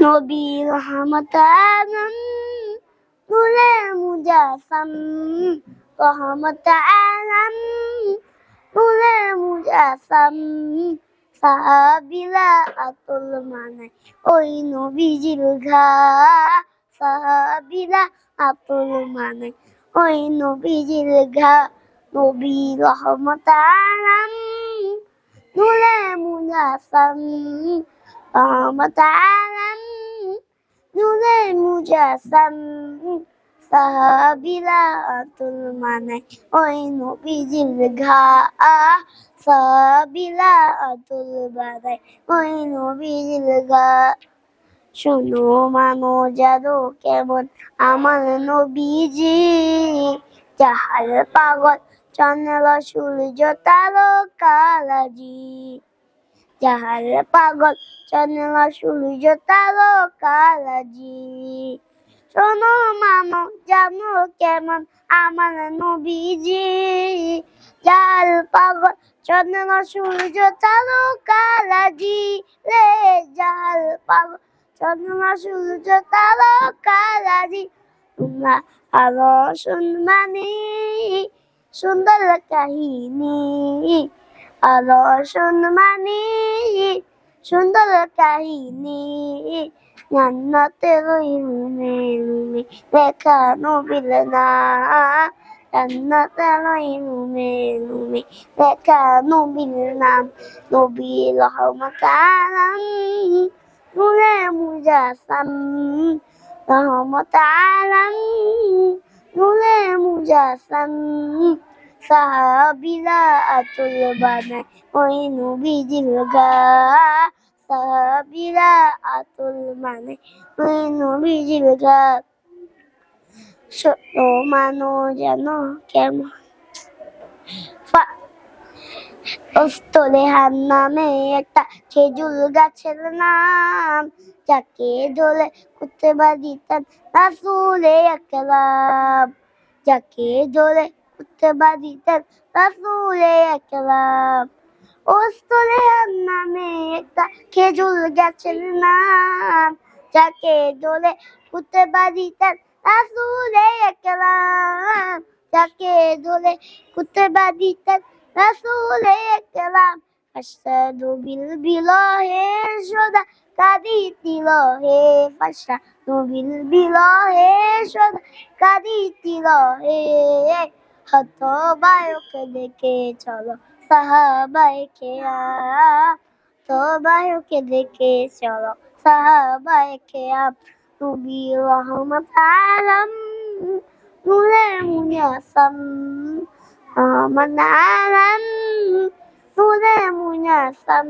নবী রহমত আলম নূরে মুজাসম রহমত আলম নূরে মুজাসম সাহাবিলা আতুল মানে ওই নবীজির ঘা সাহাবিলা আতুল মানে ওই নবীজির ঘা, নবী রহমত আলম নূরে মুজাসম রহমত আলম নূরে মুজাসম মানে ওই নবীজির ঘা আতুল বাদাই ওই নবীজির ঘা শোনো মানো জানো কেমন? আমার নবীজি, যাহার পাগল, চন্দ্র সূর্য তারকারাজি। যাহার পাগল চন্দ্র সূর্য তারকারাজি। শোনো মানো, জানো কেমন আমার নবীজি? যার পাগল চন্দ্র সূর্য তারকারাজি রে, যার পাগল চন্দ্র সূর্য তারকারাজি। তোমরা আরও শুনবানি, সুন্দর কাহিনী। আরও শুনবানি সুন্দর কাহিনী। জান্নাতে রইলুমে লুমে লেখা নবিল না জান্নাতে রইলুমে লুমে লেখা নবিল নাম নবী রহমত আলম নূরে মুজাসম। রহমত আলম নূরে মুজাসম। সাহাবিলা আতুল বানায় ওই নবীজির গা। সাহাবিলা আতুল মানে ওই নবীজির গা। ছোট মানো যেন কেমন? ওস্তলেহান নামে একটা খেজুর গাছের নাম। যাকে ধরে কুত্তে দিতেন রাসুলে একরাম যাকে ধরে দিতেন রাসুলে একরাম ওস্তলেহান নামে একটা খেজুর গাছের নাম। যাকে ধরে কুত্তে দিতেন রাসুলে একরাম যাকে ধরে কুত্তে দিতেন রাসুলে একরাম আশহাদু বিল বিলাহে সদা কাঁদিতিল হে ফাশহাদু বিল বিলাহে সদা কাঁদিতিল হে হত বায়ক দেখে চলো। সাহাবায়ে কেরাম তো বায়কে দেখে চলো। সাহাবায়ে কেরাম নবী রহমত আলম নূরে মুজাসম রহমত আলম নূরে মুজাসম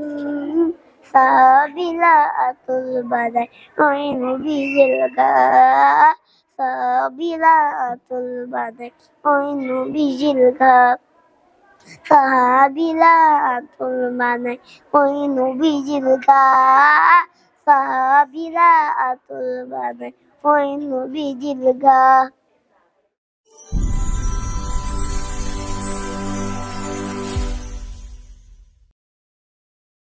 সাবিলা আতুল বাদাই ওই নবীজির গা। সাবিলা আতুল বাদাই ওই নবীজির গা। সাহাবিলা আতুল বাদাই ওই নবীজির গা। সাহাবিলা আতুল বাদাই ওই নবীজির গা।